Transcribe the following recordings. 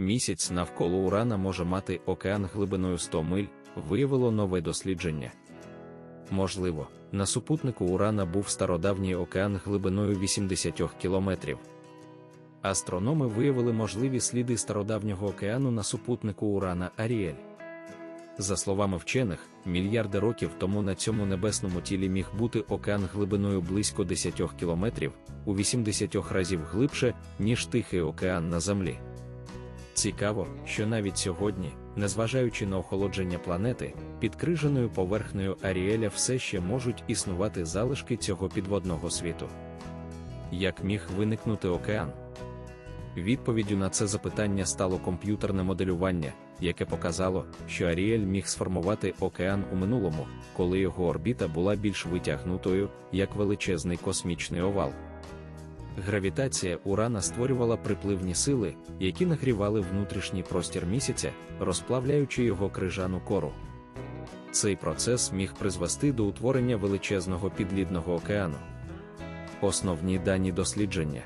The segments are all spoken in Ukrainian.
місяць навколо Урана може мати океан глибиною 100 миль, виявило нове дослідження. Можливо, на супутнику Урана був стародавній океан глибиною 80 кілометрів. Астрономи виявили можливі сліди стародавнього океану на супутнику Урана Аріель. За словами вчених, мільярди років тому на цьому небесному тілі міг бути океан глибиною близько 10 кілометрів, у 80 разів глибше, ніж Тихий океан на Землі. Цікаво, що навіть сьогодні, незважаючи на охолодження планети, під крижаною поверхнею Аріеля все ще можуть існувати залишки цього підводного світу. Як міг виникнути океан? Відповіддю на це запитання стало комп'ютерне моделювання, яке показало, що Аріель міг сформувати океан у минулому, коли його орбіта була більш витягнутою, як величезний космічний овал. Гравітація Урана створювала припливні сили, які нагрівали внутрішній простір місяця, розплавляючи його крижану кору. Цей процес міг призвести до утворення величезного підлідного океану. Основні дані дослідження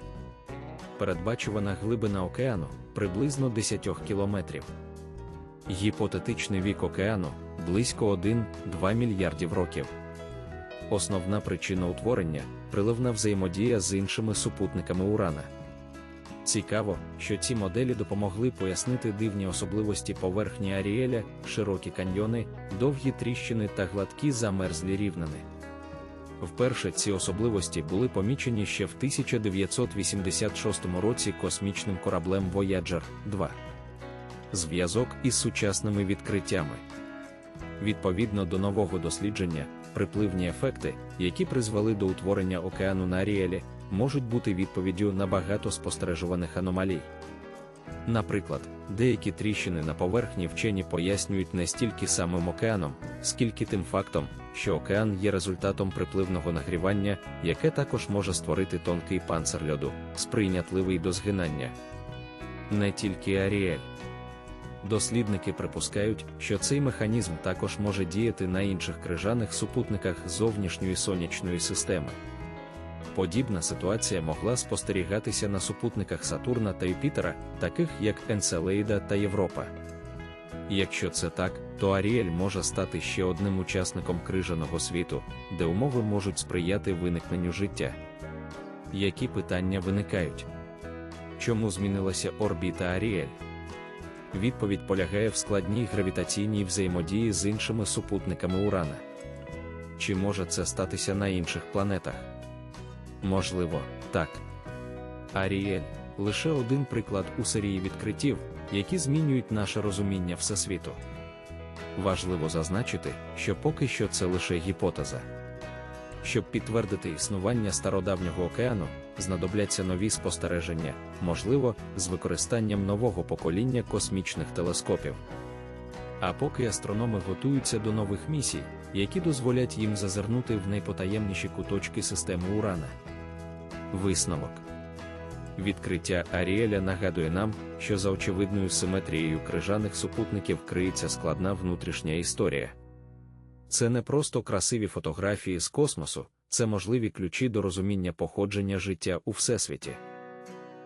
передбачувана глибина океану приблизно 10 кілометрів. Гіпотетичний вік океану близько 1-2 мільярдів років. Основна причина утворення приливна взаємодія з іншими супутниками Урана. Цікаво, що ці моделі допомогли пояснити дивні особливості поверхні Аріеля, широкі каньйони, довгі тріщини та гладкі замерзлі рівнини. Вперше ці особливості були помічені ще в 1986 році космічним кораблем Voyager 2. Зв'язок із сучасними відкриттями. Відповідно до нового дослідження, припливні ефекти, які призвели до утворення океану на Аріелі, можуть бути відповіддю на багато спостережуваних аномалій. Наприклад, деякі тріщини на поверхні вчені пояснюють не стільки самим океаном, скільки тим фактом, що океан є результатом припливного нагрівання, яке також може створити тонкий панцир льоду, сприйнятливий до згинання. Не тільки Аріель. Дослідники припускають, що цей механізм також може діяти на інших крижаних супутниках зовнішньої сонячної системи. Подібна ситуація могла спостерігатися на супутниках Сатурна та Юпітера, таких як Енцелеїда та Європа. Якщо це так, то Аріель може стати ще одним учасником крижаного світу, де умови можуть сприяти виникненню життя. Які питання виникають? Чому змінилася орбіта Аріель? Відповідь полягає в складній гравітаційній взаємодії з іншими супутниками Урана. Чи може це статися на інших планетах? Можливо, так. Аріель лише один приклад у серії відкриттів, які змінюють наше розуміння Всесвіту. Важливо зазначити, що поки що це лише гіпотеза. Щоб підтвердити існування стародавнього океану, знадобляться нові спостереження, можливо, з використанням нового покоління космічних телескопів. А поки астрономи готуються до нових місій, які дозволять їм зазирнути в найпотаємніші куточки системи Урана. Висновок відкриття Аріеля нагадує нам, що за очевидною симетрією крижаних супутників криється складна внутрішня історія. Це не просто красиві фотографії з космосу, це можливі ключі до розуміння походження життя у всесвіті.